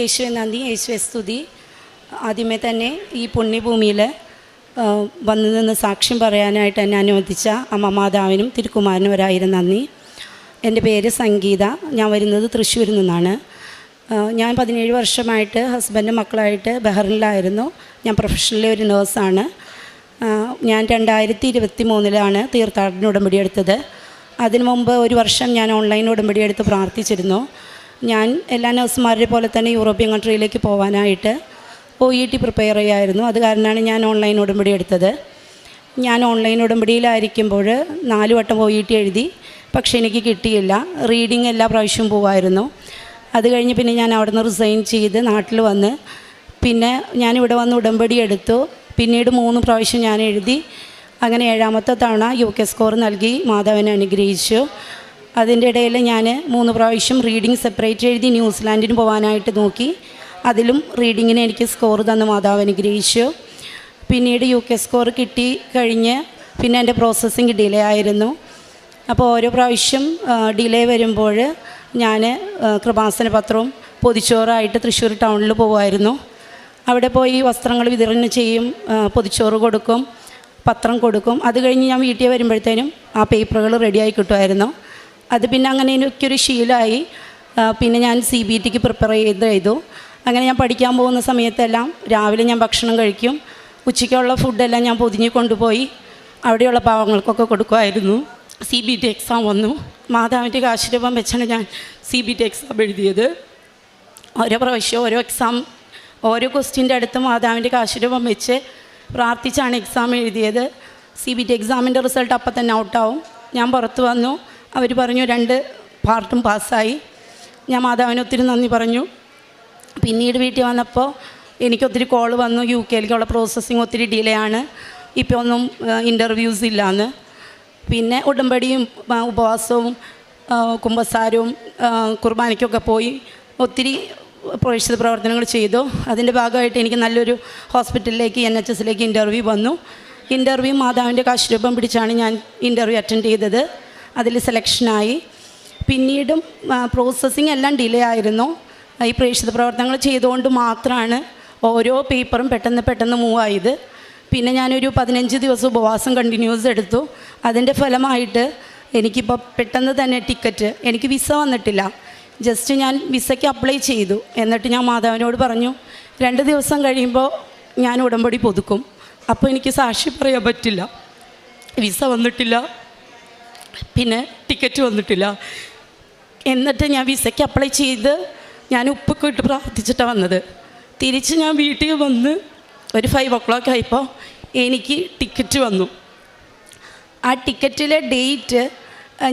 യേശുവെ നന്ദി യേശുവെ സ്തുതി. ആദ്യമേ തന്നെ ഈ പുണ്യഭൂമിയിൽ വന്നു നിന്ന് സാക്ഷ്യം പറയാനായിട്ട് എന്നെ അനുവദിച്ച അമ്മ മാതാവിനും തിരുക്കുമാരനും ഒരായിരം നന്ദി. എന്റെ പേര് സംഗീത. ഞാൻ വരുന്നത് തൃശ്ശൂരിൽ നിന്നാണ്. ഞാൻ പതിനേഴ് വർഷമായിട്ട് ഹസ്ബൻഡും മക്കളായിട്ട് ബഹ്റിനിലായിരുന്നു. ഞാൻ പ്രൊഫഷണലി ഒരു നേഴ്സാണ്. ഞാൻ രണ്ടായിരത്തി ഇരുപത്തി മൂന്നിലാണ് തീർത്ഥാടന ഉടമ്പടി എടുത്തത്. അതിനു മുമ്പ് ഒരു വർഷം ഞാൻ ഓൺലൈൻ ഉടമ്പടി എടുത്ത് പ്രാർത്ഥിച്ചിരുന്നു. ഞാൻ എല്ലാ നഴ്സുമാരുടെ പോലെ തന്നെ യൂറോപ്യൻ കൺട്രിയിലേക്ക് പോകാനായിട്ട് ഒ ഇ ടി പ്രിപ്പയർ ചെയ്യായിരുന്നു. അത് കാരണമാണ് ഞാൻ ഓൺലൈൻ ഉടമ്പടി എടുത്തത്. ഞാൻ ഓൺലൈൻ ഉടമ്പടിയിലായിരിക്കുമ്പോൾ നാല് വട്ടം ഒ ഇ ടി എഴുതി. പക്ഷേ എനിക്ക് കിട്ടിയില്ല. റീഡിങ് എല്ലാ പ്രാവശ്യവും പോവായിരുന്നു. അത് കഴിഞ്ഞ് പിന്നെ ഞാൻ അവിടെ നിന്ന് റിസൈൻ ചെയ്ത് നാട്ടിൽ വന്ന്. പിന്നെ ഞാനിവിടെ വന്ന് ഉടമ്പടി എടുത്തു. പിന്നീട് മൂന്ന് പ്രാവശ്യം ഞാൻ എഴുതി. അങ്ങനെ ഏഴാമത്തെ തവണ യു കെ സ്കോർ നൽകി. മാധവനെ അനുഗ്രഹിച്ചു. അതിന്റെ ഇടയിൽ ഞാൻ മൂന്ന് പ്രാവശ്യം റീഡിങ് സെപ്പറേറ്റ് എഴുതി ന്യൂസിലാൻഡിന് പോകാനായിട്ട് നോക്കി. അതിലും റീഡിങ്ങിന് എനിക്ക് സ്കോർ തന്ന മാതാവ് അനുഗ്രഹിച്ചു. പിന്നീട് യു കെ സ്കോർ കിട്ടി കഴിഞ്ഞ് പിന്നെ എന്റെ പ്രോസസ്സിങ് ഡിലേ ആയിരുന്നു. അപ്പോൾ ഓരോ പ്രാവശ്യം ഡിലേ വരുമ്പോൾ ഞാൻ കൃപാസന പത്രവും പൊതിച്ചോറായിട്ട് തൃശ്ശൂർ ടൗണിൽ പോകുമായിരുന്നു അവിടെ പോയി വസ്ത്രങ്ങൾ വിതരണം ചെയ്യും പൊതിച്ചോറ് കൊടുക്കും പത്രം കൊടുക്കും. അത് കഴിഞ്ഞ് ഞാൻ വീട്ടിൽ വരുമ്പോഴത്തേനും ആ പേപ്പറുകൾ റെഡിയായി കിട്ടുമായിരുന്നു. അത് പിന്നെ അങ്ങനെ എനിക്കൊരു ശീലമായി. പിന്നെ ഞാൻ സി ബി ടിക്ക് പ്രിപ്പയർ ചെയ്ത് ചെയ്തു. അങ്ങനെ ഞാൻ പഠിക്കാൻ പോകുന്ന സമയത്തെല്ലാം രാവിലെ ഞാൻ ഭക്ഷണം കഴിക്കും. ഉച്ചയ്ക്കുള്ള ഫുഡെല്ലാം ഞാൻ പൊതിഞ്ഞ് കൊണ്ടുപോയി. അവിടെയുള്ള പാവങ്ങൾക്കൊക്കെ കൊടുക്കുമായിരുന്നു. സി ബി ടി എക്സാം വന്നു. മാതാവിന്റെ കാശുരൂപം വെച്ചാണ് ഞാൻ സി ബി ടി എക്സാം എഴുതിയത്. ഓരോ പ്രാവശ്യം ഓരോ എക്സാം ഓരോ ക്വസ്റ്റ്യന്റെ അടുത്ത് മാതാവിന്റെ കാശുരൂപം വെച്ച് പ്രാർത്ഥിച്ചാണ് എക്സാം എഴുതിയത്. സി ബി ടി എക്സാമിന്റെ റിസൾട്ട് അപ്പം തന്നെ ഔട്ടാവും ഞാൻ പുറത്ത് വന്നു. അവർ പറഞ്ഞു രണ്ട് പാർട്ടും പാസ്സായി. ഞാൻ മാതാവിന് ഒത്തിരി നന്ദി പറഞ്ഞു. പിന്നീട് വീട്ടിൽ വന്നപ്പോൾ എനിക്കൊത്തിരി കോൾ വന്നു. യു കെയിലേക്കുള്ള പ്രോസസ്സിങ് ഒത്തിരി ഡിലേ ആണ്. ഇപ്പോൾ ഒന്നും ഇന്റർവ്യൂസ് ഇല്ലയെന്ന് പിന്നെ ഉടമ്പടിയും ഉപവാസവും കുമ്പസാരവും കുർബാനയ്ക്കൊക്കെ പോയി ഒത്തിരി പ്രവേശിത പ്രവർത്തനങ്ങൾ ചെയ്തു. അതിന്റെ ഭാഗമായിട്ട് എനിക്ക് നല്ലൊരു ഹോസ്പിറ്റലിലേക്ക് എൻ എച്ച് എസിലേക്ക് ഇന്റർവ്യൂ വന്നു. ഇന്റർവ്യൂ മാതാവിന്റെ കാശ്രൂപം പിടിച്ചാണ് ഞാൻ ഇന്റർവ്യൂ അറ്റൻഡ് ചെയ്തത്. അതിൽ സെലക്ഷനായി പിന്നീടും പ്രോസസ്സിങ് എല്ലാം ഡിലേ ആയിരുന്നു. ഈ പ്രേക്ഷിത പ്രവർത്തനങ്ങൾ ചെയ്തുകൊണ്ട് മാത്രമാണ് ഓരോ പേപ്പറും പെട്ടെന്ന് പെട്ടെന്ന് മൂവ് ആയത്. പിന്നെ ഞാനൊരു പതിനഞ്ച് ദിവസം ഉപവാസം കണ്ടിന്യൂസ് എടുത്തു. അതിന്റെ ഫലമായിട്ട് എനിക്കിപ്പോൾ പെട്ടെന്ന് തന്നെ ടിക്കറ്റ് എനിക്ക് വിസ വന്നിട്ടില്ല. ജസ്റ്റ് ഞാൻ വിസയ്ക്ക് അപ്ലൈ ചെയ്തു. എന്നിട്ട് ഞാൻ മാധവനോട് പറഞ്ഞു രണ്ട് ദിവസം കഴിയുമ്പോൾ ഞാൻ ഉടമ്പടി പുതുക്കും. അപ്പോൾ എനിക്ക് സാക്ഷി പറയാൻ പറ്റില്ല. വിസ വന്നിട്ടില്ല. പിന്നെ ടിക്കറ്റ് വന്നിട്ടില്ല. എന്നിട്ട് ഞാൻ വിസയ്ക്ക് അപ്ലൈ ചെയ്ത് ഞാൻ ഉപ്പൊക്കെ ഇട്ട് പ്രാർത്ഥിച്ചിട്ടാണ് വന്നത്. തിരിച്ച് ഞാൻ വീട്ടിൽ വന്ന് ഒരു ഫൈവ് ഒ ക്ലോക്ക് ആയപ്പോൾ എനിക്ക് ടിക്കറ്റ് വന്നു. ആ ടിക്കറ്റിലെ ഡേറ്റ്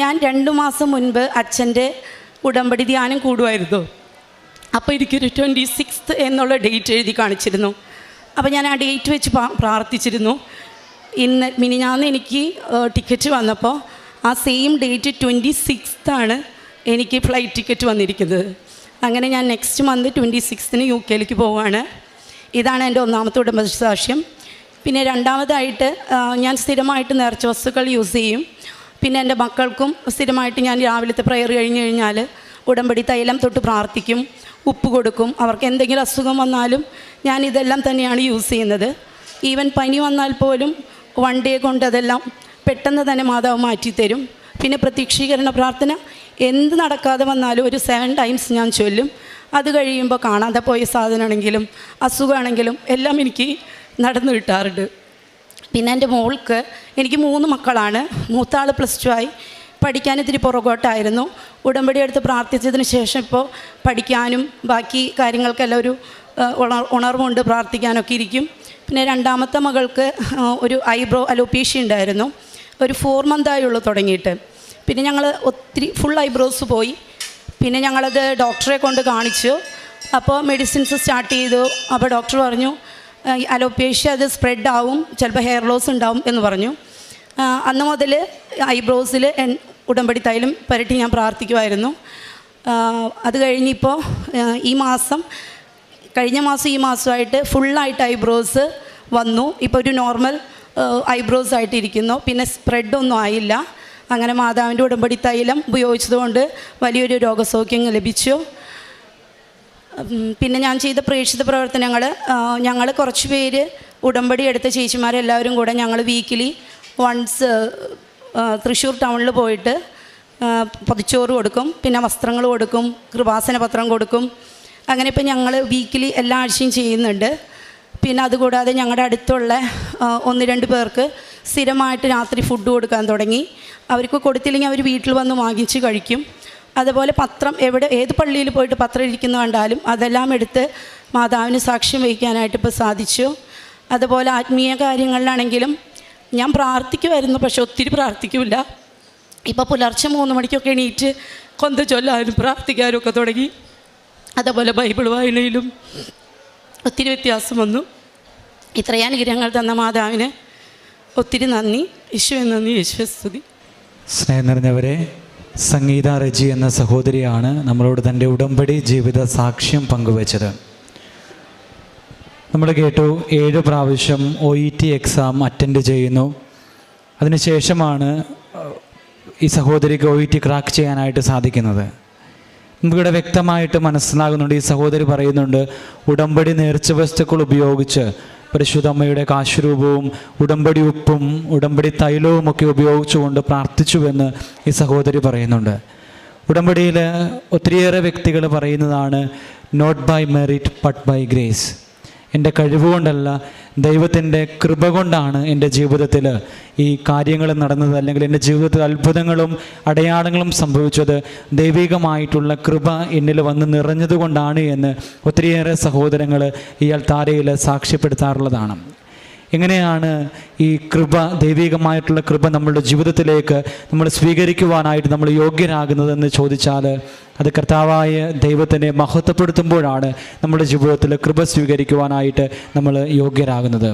ഞാൻ രണ്ട് മാസം മുൻപ് അച്ഛന്റെ ഉടമ്പടി ധ്യാനം കൂടുമായിരുന്നു. അപ്പോൾ എനിക്കൊരു ട്വന്റി സിക്സ്ത് എന്നുള്ള ഡേറ്റ് എഴുതി കാണിച്ചിരുന്നു. അപ്പോൾ ഞാൻ ആ ഡേറ്റ് വെച്ച് പ്രാർത്ഥിച്ചിരുന്നു. ഇന്ന് മിനിഞ്ഞാന്ന് എനിക്ക് ടിക്കറ്റ് വന്നപ്പോൾ ആ സെയിം ഡേറ്റ് ട്വന്റി സിക്സ്താണ് എനിക്ക് ഫ്ലൈറ്റ് ടിക്കറ്റ് വന്നിരിക്കുന്നത്. അങ്ങനെ ഞാൻ നെക്സ്റ്റ് മന്ത് ട്വന്റി സിക്സ്തിന് യു കെയിലേക്ക് പോവുകയാണ് ഇതാണ് എന്റെ ഒന്നാമത്തെ ഉടമ്പടി സാക്ഷ്യം പിന്നെ രണ്ടാമതായിട്ട് ഞാൻ സ്ഥിരമായിട്ട് നേർച്ച വസ്തുക്കൾ യൂസ് ചെയ്യും. പിന്നെ എന്റെ മക്കൾക്കും സ്ഥിരമായിട്ട് ഞാൻ രാവിലത്തെ പ്രയർ കഴിഞ്ഞ് കഴിഞ്ഞാൽ ഉടമ്പടി തൈലം തൊട്ട് പ്രാർത്ഥിക്കും ഉപ്പ് കൊടുക്കും. അവർക്ക് എന്തെങ്കിലും അസുഖം വന്നാലും ഞാൻ ഇതെല്ലാം തന്നെയാണ് യൂസ് ചെയ്യുന്നത്. ഈവൻ പനി വന്നാൽ പോലും വൺ ഡേ കൊണ്ട് അതെല്ലാം പെട്ടെന്ന് തന്നെ മാതാവ് മാറ്റിത്തരും പിന്നെ പ്രതീക്ഷീകരണ പ്രാർത്ഥന എന്ത് നടക്കാതെ വന്നാലും ഒരു സെവൻ ടൈംസ് ഞാൻ ചൊല്ലും. അത് കഴിയുമ്പോൾ കാണാതെ പോയ സാധനമാണെങ്കിലും അസുഖമാണെങ്കിലും എല്ലാം എനിക്ക് നടന്നു കിട്ടാറുണ്ട്. പിന്നെ എന്റെ മോൾക്ക് എനിക്ക് മൂന്ന് മക്കളാണ്. മൂത്താൾ പ്ലസ് ടു ആയി. പഠിക്കാൻ ഇത്തിരി പുറകോട്ടായിരുന്നു. ഉടമ്പടി എടുത്ത് പ്രാർത്ഥിച്ചതിന് ശേഷം ഇപ്പോൾ പഠിക്കാനും ബാക്കി കാര്യങ്ങൾക്കെല്ലാം ഒരു ഉണർ ഉണർവുണ്ട് പ്രാർത്ഥിക്കാനൊക്കെ ഇരിക്കും. പിന്നെ രണ്ടാമത്തെ മകൾക്ക് ഒരു ഐബ്രോ അലോപീഷ്യ ഉണ്ടായിരുന്നു. ഒരു ഫോർ മന്തായുള്ളൂ തുടങ്ങിയിട്ട്. പിന്നെ ഞങ്ങൾ ഒത്തിരി ഫുൾ ഐബ്രോസ് പോയി. പിന്നെ ഞങ്ങളത് ഡോക്ടറെ കൊണ്ട് കാണിച്ചു. അപ്പോൾ മെഡിസിൻസ് സ്റ്റാർട്ട് ചെയ്തു. അപ്പോൾ ഡോക്ടർ പറഞ്ഞു അലോപേഷ്യ അത് സ്പ്രെഡ് ആവും. ചിലപ്പോൾ ഹെയർ ലോസ് ഉണ്ടാവും എന്ന് പറഞ്ഞു. അന്ന് മുതൽ ഐബ്രോസിൽ ഉടമ്പടി തൈലം പുരട്ടി ഞാൻ പ്രാർത്ഥിക്കുമായിരുന്നു അത് കഴിഞ്ഞിപ്പോൾ ഈ മാസം കഴിഞ്ഞ മാസം ഈ മാസമായിട്ട് ഫുള്ളായിട്ട് ഐബ്രോസ് വന്നു. ഇപ്പോൾ ഒരു നോർമൽ ഐബ്രോസ് ആയിട്ടിരിക്കുന്നു. പിന്നെ സ്പ്രെഡൊന്നും ആയില്ല. അങ്ങനെ മാതാവിന്റെ ഉടമ്പടി തൈലം ഉപയോഗിച്ചതുകൊണ്ട് വലിയൊരു രോഗസൗഖ്യം ലഭിച്ചു. പിന്നെ ഞാൻ ചെയ്ത പ്രേക്ഷിത പ്രവർത്തനങ്ങൾ ഞങ്ങൾ കുറച്ച് പേര് ഉടമ്പടി എടുത്ത ചേച്ചിമാരെല്ലാവരും കൂടെ ഞങ്ങൾ വീക്കിലി വൺസ് തൃശ്ശൂർ ടൗണിൽ പോയിട്ട് പൊതിച്ചോറ് കൊടുക്കും. പിന്നെ വസ്ത്രങ്ങൾ കൊടുക്കും കൃപാസന പത്രം കൊടുക്കും. അങ്ങനെ ഇപ്പം ഞങ്ങൾ വീക്കിലി എല്ലാ ആഴ്ചയും ചെയ്യുന്നുണ്ട്. പിന്നെ അതുകൂടാതെ ഞങ്ങളുടെ അടുത്തുള്ള ഒന്ന് രണ്ട് പേർക്ക് സ്ഥിരമായിട്ട് രാത്രി ഫുഡ് കൊടുക്കാൻ തുടങ്ങി. അവർക്ക് കൊടുത്തില്ലെങ്കിൽ അവർ വീട്ടിൽ വന്ന് വാങ്ങിച്ച് കഴിക്കും. അതുപോലെ പത്രം എവിടെ ഏത് പള്ളിയിൽ പോയിട്ട് പത്രം ഇരിക്കുന്നു കണ്ടാലും അതെല്ലാം എടുത്ത് മാതാവിന് സാക്ഷ്യം വഹിക്കാനായിട്ട് ഇപ്പോൾ സാധിച്ചു. അതുപോലെ ആത്മീയ കാര്യങ്ങളിലാണെങ്കിലും ഞാൻ പ്രാർത്ഥിക്കുമായിരുന്നു പക്ഷെ ഒത്തിരി പ്രാർത്ഥിക്കില്ല. ഇപ്പോൾ പുലർച്ചെ മൂന്ന് മണിക്കൊക്കെ എണീറ്റ് കൊന്ത ചൊല്ലാനും പ്രാർത്ഥിക്കാനും ഒക്കെ തുടങ്ങി. അതുപോലെ ബൈബിൾ വായനയിലും ഒത്തിരി വ്യത്യാസം വന്നു. ഇത്രയും അനുഗ്രഹങ്ങൾ തന്ന മാതാവിന് ഒത്തിരി നന്ദി. യേശുവെ നന്ദി യേശുസ്തുതി സ്നേഹം നിറഞ്ഞവരെ സംഗീത റജി എന്ന സഹോദരിയാണ് നമ്മളോട് തന്റെ ഉടമ്പടി ജീവിത സാക്ഷ്യം പങ്കുവച്ചത്. നമ്മൾ കേട്ടു ഏഴ് പ്രാവശ്യം O E T exam attend ചെയ്യുന്നു. അതിനുശേഷമാണ് ഈ സഹോദരിക്ക് ഒ ഇ ടി ക്രാക്ക് ചെയ്യാനായിട്ട് സാധിക്കുന്നത്. നമുക്കിവിടെ വ്യക്തമായിട്ട് മനസ്സിലാകുന്നുണ്ട് ഈ സഹോദരി പറയുന്നുണ്ട് ഉടമ്പടി നേർച്ച വസ്തുക്കൾ ഉപയോഗിച്ച് പരിശുദ്ധ അമ്മയുടെ കാശുരൂപവും ഉടമ്പടി ഉപ്പും ഉടമ്പടി തൈലവും ഒക്കെ ഉപയോഗിച്ചുകൊണ്ട് പ്രാർത്ഥിച്ചുവെന്ന് ഈ സഹോദരി പറയുന്നുണ്ട്. ഉടമ്പടിയിൽ ഒത്തിരിയേറെ വ്യക്തികൾ പറയുന്നതാണ് not by merit but by grace എന്റെ കഴിവുകൊണ്ടല്ല ദൈവത്തിന്റെ കൃപ കൊണ്ടാണ് എന്റെ ജീവിതത്തിൽ ഈ കാര്യങ്ങൾ നടന്നത്. അല്ലെങ്കിൽ എന്റെ ജീവിതത്തിൽ അത്ഭുതങ്ങളും അടയാളങ്ങളും സംഭവിച്ചത്. ദൈവികമായിട്ടുള്ള കൃപ എന്നിൽ വന്ന് നിറഞ്ഞതുകൊണ്ടാണ് എന്ന് ഒത്തിരിയേറെ സഹോദരങ്ങൾ ഇയാൾ താരയിൽ സാക്ഷ്യപ്പെടുത്താറുള്ളതാണ്. എങ്ങനെയാണ് ഈ കൃപ ദൈവികമായിട്ടുള്ള കൃപ നമ്മളുടെ ജീവിതത്തിലേക്ക് നമ്മൾ സ്വീകരിക്കുവാനായിട്ട് നമ്മൾ യോഗ്യനാകുന്നതെന്ന് ചോദിച്ചാൽ അത് കർത്താവായ ദൈവത്തിനെ മഹത്വപ്പെടുത്തുമ്പോഴാണ് നമ്മുടെ ജീവിതത്തിൽ കൃപ സ്വീകരിക്കുവാനായിട്ട് നമ്മൾ യോഗ്യരാകുന്നത്.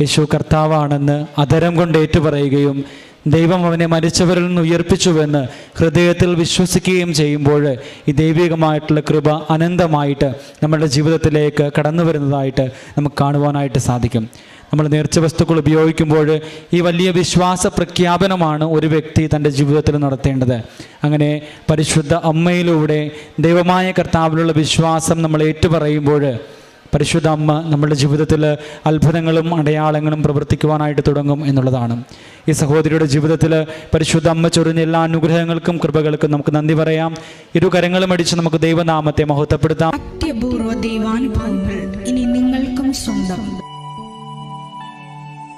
യേശു കർത്താവാണെന്ന് അതരം കൊണ്ട് ഏറ്റുപറയുകയും ദൈവം അവനെ മരിച്ചവരിൽ നിന്ന് ഉയർപ്പിച്ചുവെന്ന് ഹൃദയത്തിൽ വിശ്വസിക്കുകയും ചെയ്യുമ്പോൾ ഈ ദൈവികമായിട്ടുള്ള കൃപ അനന്തമായിട്ട് നമ്മുടെ ജീവിതത്തിലേക്ക് കടന്നു വരുന്നതായിട്ട് നമുക്ക് കാണുവാനായിട്ട് സാധിക്കും. നമ്മൾ നേർച്ച വസ്തുക്കൾ ഉപയോഗിക്കുമ്പോൾ ഈ വലിയ വിശ്വാസ പ്രഖ്യാപനമാണ് ഒരു വ്യക്തി തന്റെ ജീവിതത്തിൽ നടത്തേണ്ടത്. അങ്ങനെ പരിശുദ്ധ അമ്മയിലൂടെ ദൈവമായ കർത്താവിലുള്ള വിശ്വാസം നമ്മൾ ഏറ്റുപറയുമ്പോൾ പരിശുദ്ധ അമ്മ നമ്മുടെ ജീവിതത്തിൽ അത്ഭുതങ്ങളും അടയാളങ്ങളും പ്രവർത്തിക്കുവാനായിട്ട് തുടങ്ങും എന്നുള്ളതാണ്. ഈ സഹോദരിയുടെ ജീവിതത്തിൽ പരിശുദ്ധ അമ്മ ചൊരിഞ്ഞ എല്ലാ അനുഗ്രഹങ്ങൾക്കും കൃപകൾക്കും നമുക്ക് നന്ദി പറയാം. ഇരു കരങ്ങളും അടിച്ച് നമുക്ക് ദൈവനാമത്തെ മഹത്വപ്പെടുത്താം. അത്യപൂർവ ദൈവാനുഭവങ്ങൾ ഇനി നിങ്ങൾക്കും സ്വന്തം.